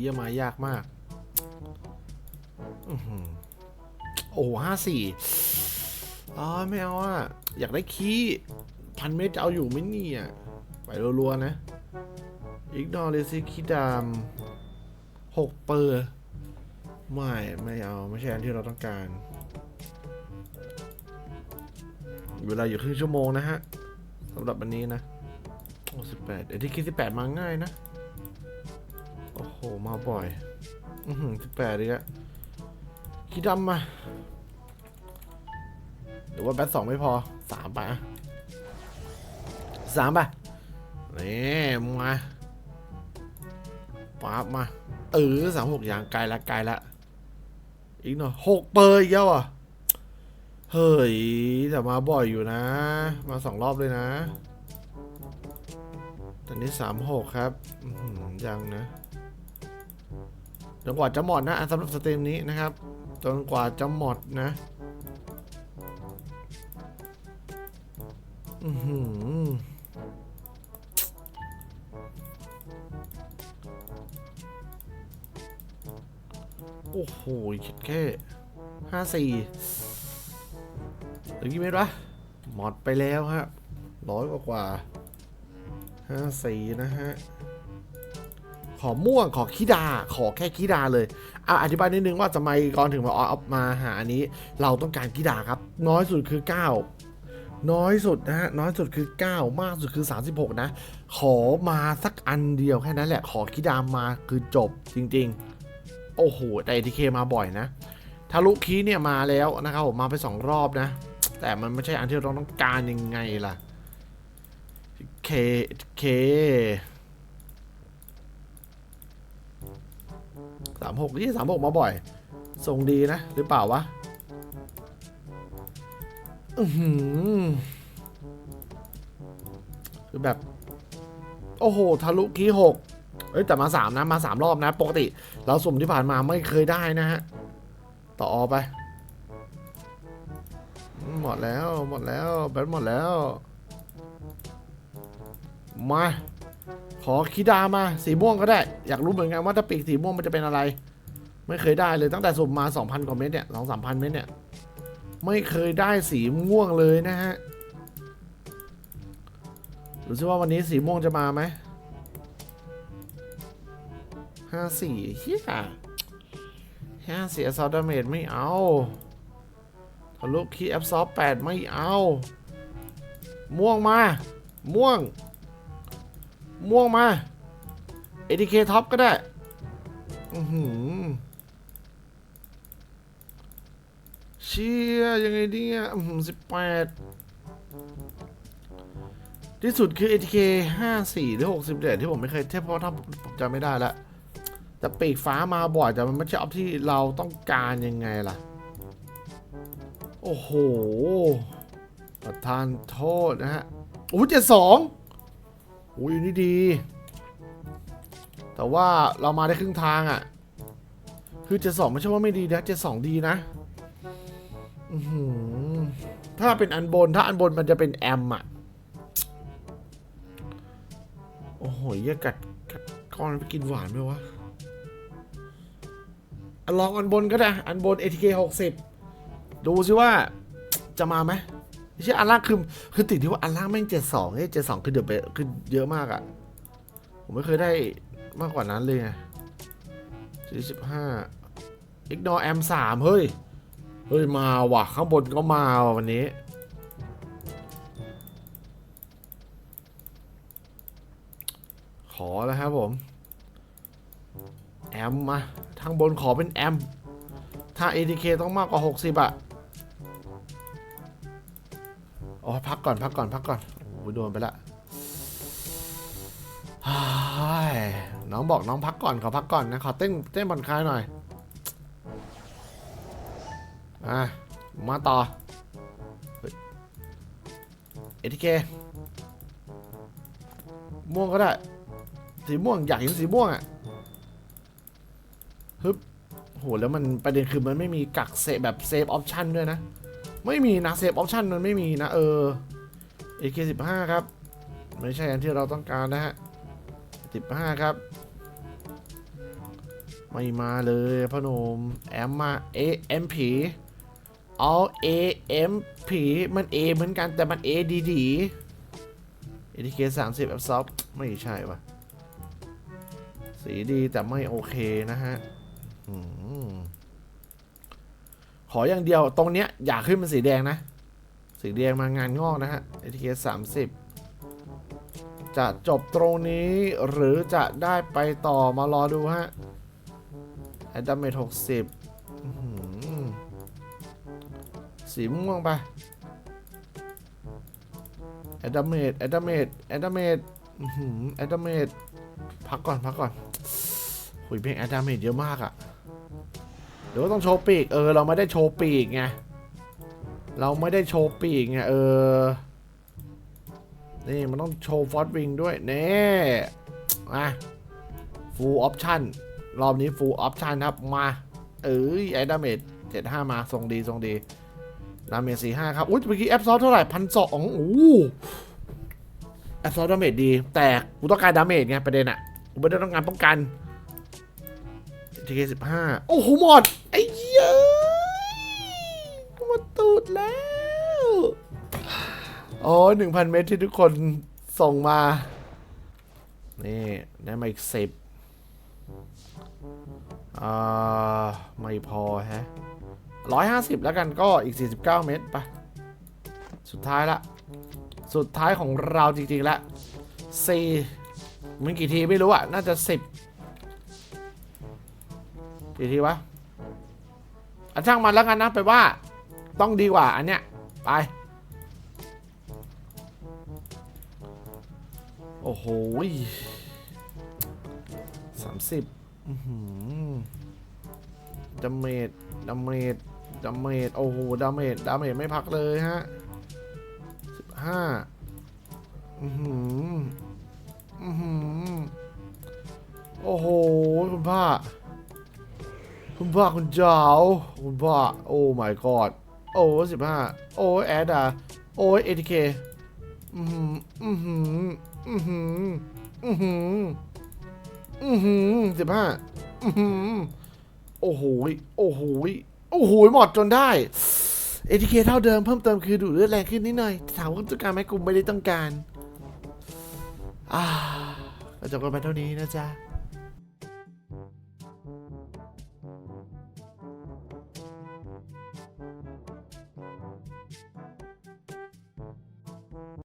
เยี่ยมายากมากโอ้ห้าสี่อ๋อไม่เอาอะ อยากได้คีพันเมตรจะเอาอยู่ไหมเนี่ยไปรัวๆนะ อีกนอเลซิคีดามหกเปอร์ ไม่ ไม่เอา ไม่ใช่อันที่เราต้องการ เวลาอยู่ครึ่งชั่วโมงนะฮะสำหรับวันนี้นะโอ้สิบแปดเดี๋ยวที่คิดสิบแปดมาง่ายนะ หมาบ่อย อือหือสิบแปดเลยอะคิดดำมาหรือว่าแบทสองไม่พอสามปอะสามไปนี่มาปั๊บมา เออสามหกอย่างไกลละไกลละอีกหน่อยหกเปอร์อีกแล้วอะเฮ้ยแต่มาบ่อยอยู่นะ มาสองรอบเลยนะ ตอนนี้สามหกครับอื้อหือยังนะ จนกว่าจะหมดนะสำหรับสเตรีมนี้นะครับจนกว่าจะหมดนะอือโอ้โหคิดแค่ห้าสี่ถึงกี่เมตรวะหมดไปแล้วครับร้อยกว่ากว่าห้าสี่นะฮะ ขอม่วงขอขี้ดา ขอแค่ขี้ดาเลยเอะอธิบายนิดนึงว่าทำไมก่อนถึงมาเอามาหาอันนี้ เราต้องการขี้ดาครับ น้อยสุดคือ 9 น้อยสุดนะฮะน้อยสุดคือ 9 มากสุดคือ 36 นะ ขอมาสักอันเดียวแค่นั้นแหละ ขอขี้ดามาคือจบจริง ๆ โอ้โหแต่ทีเคมาบ่อยนะทะลุคีเนี่ยมาแล้วนะครับผมมาไป 2 รอบนะ แต่มันไม่ใช่อันที่เราต้องการยังไงล่ะเคเค สามหกที่สามหกมาบ่อยทรงดีนะ หรือเปล่าวะอือหือคือแบบ โอ้โห ทะลุคีหกเอ้ยแต่มาสามนะ มาสามรอบนะ ปกติ เราสุ่มที่ผ่านมาไม่เคยได้นะฮะ ต่ออไป หมดแล้ว หมดแล้ว แบตหมดแล้ว มา ขอคีดามาสีม่วงก็ได้ อยากรู้เหมือนกันว่าถ้าปีกสีม่วงมันจะเป็นอะไร ไม่เคยได้เลยตั้งแต่สุ่มมา 2,000 กว่าเม็ดเนี่ยสองสามพันเม็ดเนี่ย ไม่เคยได้สีม่วงเลยนะฮะรู้สึกว่าวันนี้สีม่วงจะมาไหมห้าสี่เฮียห้าเสียซอดาเมจไม่เอาทะลุคีแอปซอฟแปดไม่เอา ม่วงมา ม่วง ม่วงมา ATK ท็อปก็ได้อือหือเชี่ยยังไงเนี่ยอือหือสิบแปดที่สุดคือ ATK ห้าสี่หรือหกสิบเดที่ผมไม่เคยเทียบเพราะถ้าผมจำไม่ได้ละ แต่ปีกฟ้ามาบ่อยแต่มันไม่ใช่ออฟที่เราต้องการยังไงล่ะ โอ้โห ประทานโทษนะฮะ โอ้เจ็ดสอง อุ้ยนี่ดี แต่ว่าเรามาได้ครึ่งทางอะ่ะ คือเจ็ดสองไม่ใช่ว่าไม่ดีนะเจ็ดสองดีนะถ้าเป็นอันบนถ้าอันบนมันจะเป็นแอมอะ โอ้โหยกัดกัดก้อนไปกินหวานไหมวะอะลองอันบนก็ได้ อันบน ATK 60 ดูสิว่าจะมาไหม ไม่ใช่อันล่างคือคือติดที่ว่าอันล่างแม่งเจ็ดสองเอ้เจ็ดสองคือเดือดไปคือเยอะมากอะ่ะ ผมไม่เคยได้มากกว่านั้นเลยไงสี่สิบห้าอีกนอแอมสามเฮ้ย เฮ้ย มาว่ะ ข้างบนก็มาว่ะวันนี้ ขอแล้วครับผม แอมมาทางบนขอเป็นแอม ถ้า ATK ต้องมากกว่า 60อะ โอ๋อพักก่อนพักก่อนพักก่อนโอ้โดนไปละน้องบอกน้องพักก่อนขอพักก่อนนะขอเต้นเต้นผ่อนคลายหน่อยอะมาต่อเอทีเคม่วงก็ได้ สีม่วงอยากเห็นสีม่วงอะฮึบโหแล้วมันประเด็นคือมันไม่มีกักเซแบบเซฟออปชันด้วยนะ ไม่มีนะเซฟออปชันมันไม่มีนะ เออ AK15 ครับ ไม่ใช่อันที่เราต้องการนะฮะ 15 ครับ ไม่มาเลยพ่อหนุ่มแอมมาเอเอ็มผีเอาเอเอ็มผีมันเอเหมือนกันแต่มันเอดีดีเอทีเคสามสิบแอปซอฟไม่ใช่ปะสีดีแต่ไม่โอเคนะฮะ อืม ขออย่างเดียวตรงเนี้ยอยากขึ้นเป็นสีแดงนะ สีแดงมางานงอกนะฮะเอทีเคสามสิบจะจบตรงนี้หรือจะได้ไปต่อมารอดูฮะแอดดัมเมทหกสิบสีม่วงไปแอดดัมเมทแอดดัมเมทแอดดัมเมทแอดดัมเมทพักก่อน พักก่อนหุยเพลงแอดดัมเมทเยอะมากอะ เดี๋ยวต้องโชว์ปีก เออ เราไม่ได้โชว์ปีกไง เราไม่ได้โชว์ปีกไง เออ นี่มันต้องโชว์ฟอสวิงด้วย เน่มาฟูลออปชั่นรอบนี้ฟูลออปชั่นครับ มา เอ้ยไอดาเมจเจ็ดห้ามา ทรงดี ทรงดี ดาเมจสี่ห้าครับ อุ้ยเมื่อกี้แอปซอสเท่าไหร่พันสองโอ้แอปซอสดาเมจดี แต่กูต้องการดาเมจไงประเด็นอะกูไม่ได้ต้องการป้องกัน ทีสิบห้าโอ้โหหมด ไอ้เหี้หมดตูดแล้วโอ้หนึ่งพันเมตรที่ทุกคนส่งมา นี่ได้มาอีกสิบอ่า ไม่พอฮะร้อยห้าสิบแล้วกันก็อีกสี่สิบเก้าเมตรไปสุดท้ายละ สุดท้ายของเราจริงๆละสี่มันกี่ทีไม่รู้อะน่าจะสิบ กี่ทีวะอะช่างมันแล้วกันนะไปว่า ต้องดีกว่าอันเนี้ยไปโอ้โหสามสิบดาเมจดาเมจดาเมจโอ้โหดาเมจดาเมจไม่พักเลยฮะสิบห้าอื คุณพ่าคุณเจ้าคุณพ่าโอ้ my god โอ้สิบห้าโอ้แอดอะโอ้เอทีเคอือหืออือหืออือหืออือหืออือหือสิบห้าอือหือโอ้โหโอ้โหโอ้โหหมดจนได้เอทีเคเท่าเดิมเพิ่มเติมคือดูดเลือดแรงขึ้นนิดหน่อยถามว่าต้องการไหมกูไม่ได้ต้องการอ่าก็จบกันไปเท่านี้นะจ๊ะ